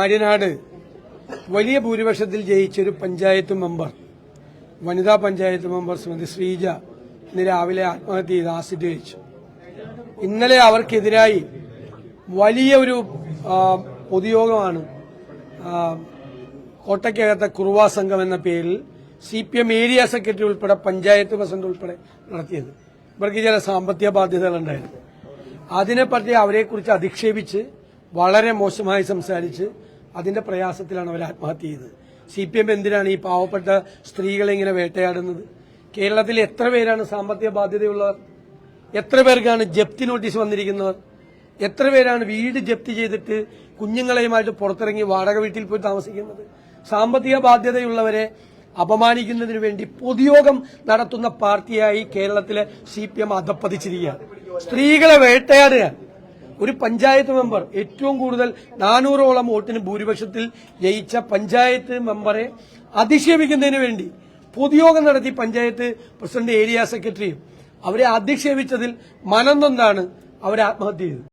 ആര്യനാട്. വലിയ ഭൂരിപക്ഷത്തിൽ ജയിച്ചൊരു പഞ്ചായത്ത് മെമ്പർ. വനിതാ പഞ്ചായത്ത് മെമ്പർ ശ്രീമതി ശ്രീജ ഇന്ന് രാവിലെ ആത്മഹത്യ ചെയ്ത് ആസിഡ് കഴിച്ചു. ഇന്നലെ അവർക്കെതിരായി വലിയ ഒരു പൊതുയോഗമാണ് കോട്ടയ്ക്കകത്തെ കുറുവാ സംഘം എന്ന പേരിൽ C P M area secretary ഉൾപ്പെടെ പഞ്ചായത്ത് പ്രസിഡന്റ് ഉൾപ്പെടെ നടത്തിയത്. ഇവർക്ക് ചില സാമ്പത്തിക ബാധ്യതകളുണ്ടായിരുന്നു. അതിനെപ്പറ്റി അവരെക്കുറിച്ച് അധിക്ഷേപിച്ച് വളരെ മോശമായി സംസാരിച്ച് അതിന്റെ പ്രയാസത്തിലാണ് അവർ ആത്മഹത്യ ചെയ്തത്. സി പി എം എന്തിനാണ് ഈ പാവപ്പെട്ട സ്ത്രീകളെ ഇങ്ങനെ വേട്ടയാടുന്നത്? കേരളത്തിൽ എത്ര പേരാണ് സാമ്പത്തിക ബാധ്യതയുള്ളവർ? എത്ര പേർക്കാണ് ജപ്തി നോട്ടീസ് വന്നിരിക്കുന്നവർ? എത്ര പേരാണ് വീട് ജപ്തി ചെയ്തിട്ട് കുഞ്ഞുങ്ങളെയുമായിട്ട് പുറത്തിറങ്ങി വാടക വീട്ടിൽ പോയി താമസിക്കുന്നത്? സാമ്പത്തിക ബാധ്യതയുള്ളവരെ അപമാനിക്കുന്നതിന് വേണ്ടി പൊതുയോഗം നടത്തുന്ന പാർട്ടിയായി കേരളത്തിലെ സി പി എം അധപ്പതിച്ചിരിക്കുകയാണ് സ്ത്രീകളെ വേട്ടയാടുകയാണ് ഒരു പഞ്ചായത്ത് മെമ്പർ ഏറ്റവും കൂടുതൽ നാനൂറോളം വോട്ടിന് ഭൂരിപക്ഷത്തിൽ ജയിച്ച പഞ്ചായത്ത് മെമ്പറെ അധിക്ഷേപിക്കുന്നതിന് വേണ്ടി പൊതുയോഗം നടത്തി പഞ്ചായത്ത് പ്രസിഡന്റ് ഏരിയ സെക്രട്ടറിയും അവരെ അധിക്ഷേപിച്ചതിൽ മനംനൊന്താണ് അവരെ ആത്മഹത്യ ചെയ്തത്.